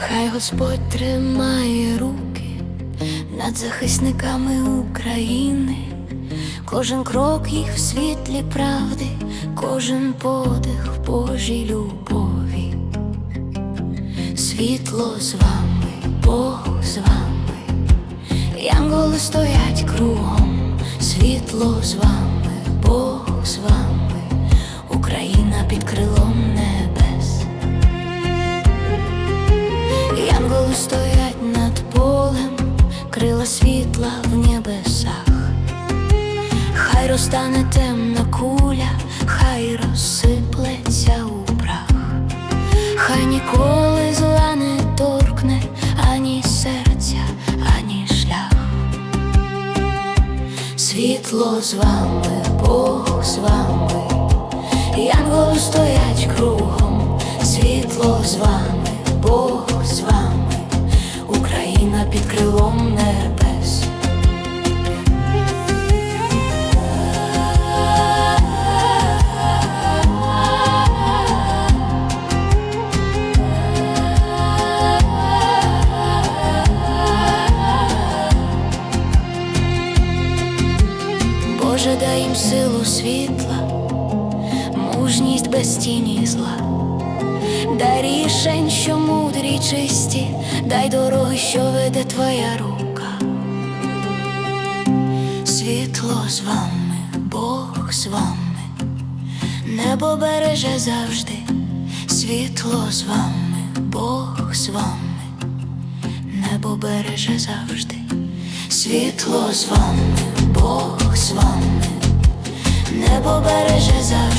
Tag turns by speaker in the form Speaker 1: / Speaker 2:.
Speaker 1: Хай Господь тримає руки над захисниками України, кожен крок їх в світлі правди, кожен подих Божій любові. Світло з вами, Бог з вами, янголи стоять кругом, світло з вами, Бог з вами, Стоять над полем, крила світла в небесах. Хай розтане темна куля, хай розсиплеться у прах, хай ніколи зла не торкне ані серця, ані шлях. Світло з вами, Бог з вами, янголи стоять кругом, світло з вами, під крилом небес. Боже, дай їм силу світла, мужність без тіні зла, дай рішень, що мудрі чисті, дай дороги, що веде твоя рука. Світло з вами, Бог з вами, небо береже завжди, світло з вами, Бог з вами, небо береже завжди, світло з вами, Бог з вами, небо береже завжди,